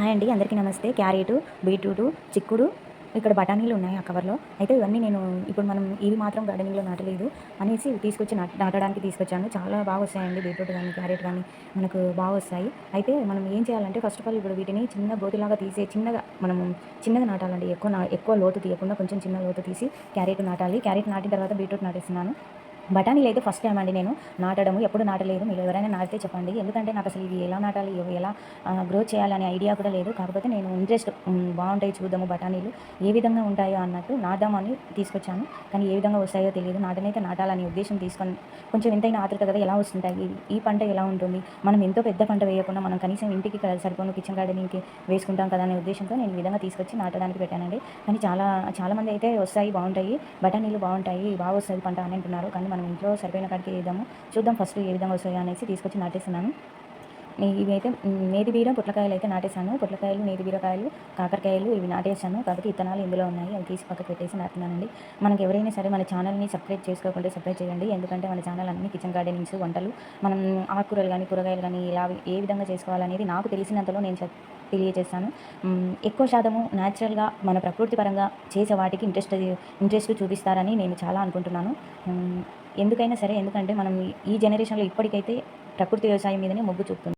Hi అండి అందరికీ నమస్తే. క్యారెట్ బీట్రూట్ చిక్కుడు ఇక్కడ బఠానీలు ఉన్నాయి ఆ కవర్లో. అయితే ఇవన్నీ నేను ఇప్పుడు మనం ఇవి మాత్రం గార్డెనింగ్లో నాటలేదు అనేసి తీసుకొచ్చి నా నాటడానికి తీసుకొచ్చాను. చాలా బాగా వస్తాయండి బీట్రూట్ కానీ క్యారెట్ కానీ మనకు బాగా వస్తాయి. అయితే మనం ఏం చేయాలంటే ఫస్ట్ ఆఫ్ ఆల్ ఇప్పుడు వీటిని చిన్న గోతిలాగా తీసే చిన్నగా మనం చిన్నగా నాటాలండి. ఎక్కువ నా ఎక్కువ లోతు తీయకుండా కొంచెం చిన్న లోతు తీసి క్యారెట్ నాటాలి. క్యారెట్ నాటిన తర్వాత బీట్రూట్ నాటేస్తున్నాను. బఠానీలు అయితే ఫస్ట్ టైం అండి నేను నాటడము ఎప్పుడు నాటలేదు. మీరు ఎవరైనా నాటితే చెప్పండి. ఎందుకంటే నాకు అసలు ఇవి ఎలా నాటాలి ఇవి ఎలా గ్రో చేయాలనే ఐడియా కూడా లేదు. కాకపోతే నేను ఇంట్రెస్ట్ బాగుంటాయి చూద్దాము బఠానీలు. ఏ విధంగా ఉంటాయో అన్నట్టు నాదామని తీసుకొచ్చాను. కానీ ఏ విధంగా వస్తాయో తెలియదు. నాటనైతే నాటాలని ఉద్దేశం తీసుకొని కొంచెం ఎంతైనా ఆతృత కదా ఎలా వస్తుంటాయి? ఈ పంట ఎలా ఉంటుంది? మనం ఎంతో పెద్ద పంట వేయకుండా మనం కనీసం ఇంటికి సరిపోను కిచెన్ గార్డెనింగ్కి వేసుకుంటాం కదా అనే ఉద్దేశంతో నేను ఈ విధంగా తీసుకొచ్చి నాటడానికి పెట్టానండి. కానీ చాలా చాలామంది అయితే వస్తాయి బాగుంటాయి. బఠానీలు బాగుంటాయి బాగా వస్తుంది పంట అని అంటున్నారు. కానీ మనం ఇంట్లో సరిపోయిన కాడికి వేద్దాము. చూద్దాం ఫస్ట్ ఏ విధంగా వస్తాయో అనేసి తీసుకొచ్చి నాటేస్తున్నాను. ఇవి అయితే నేతి బీర పొట్లకాయలు అయితే నాటేశాను. పొట్లకాయలు నేతి బీరకాయలు కాకరకాయలు ఇవి నాటేశాను. కాబట్టి ఇత్తనాలు ఇందులో ఉన్నాయి. అవి తీసి పక్కకు పెట్టేసి నాటున్నానండి మనకి ఎవరైనా సరే మన ఛానల్ని సబ్స్క్రైబ్ చేసుకోకుండా సబ్స్క్రైబ్ చేయండి. ఎందుకంటే మన ఛానల్ అన్ని కిచెన్ గార్డెనింగ్స్ వంటలు మనం ఆకుకూరలు కానీ కూరగాయలు కానీ ఇలా ఏ విధంగా చేసుకోవాలనేది నాకు తెలిసినంతలో నేను తెలియజేస్తాను. ఎక్కువ శాతము న్యాచురల్గా మన ప్రకృతి పరంగా చేసే వాటికి ఇంట్రెస్ట్ ఇంట్రెస్ట్ చూపిస్తారని నేను చాలా అనుకుంటున్నాను. ఎందుకైనా సరే ఎందుకంటే మనం ఈ జనరేషన్లో ఇప్పటికైతే ప్రకృతి వ్యవసాయం మీదనే మొగ్గు చూపుతుంది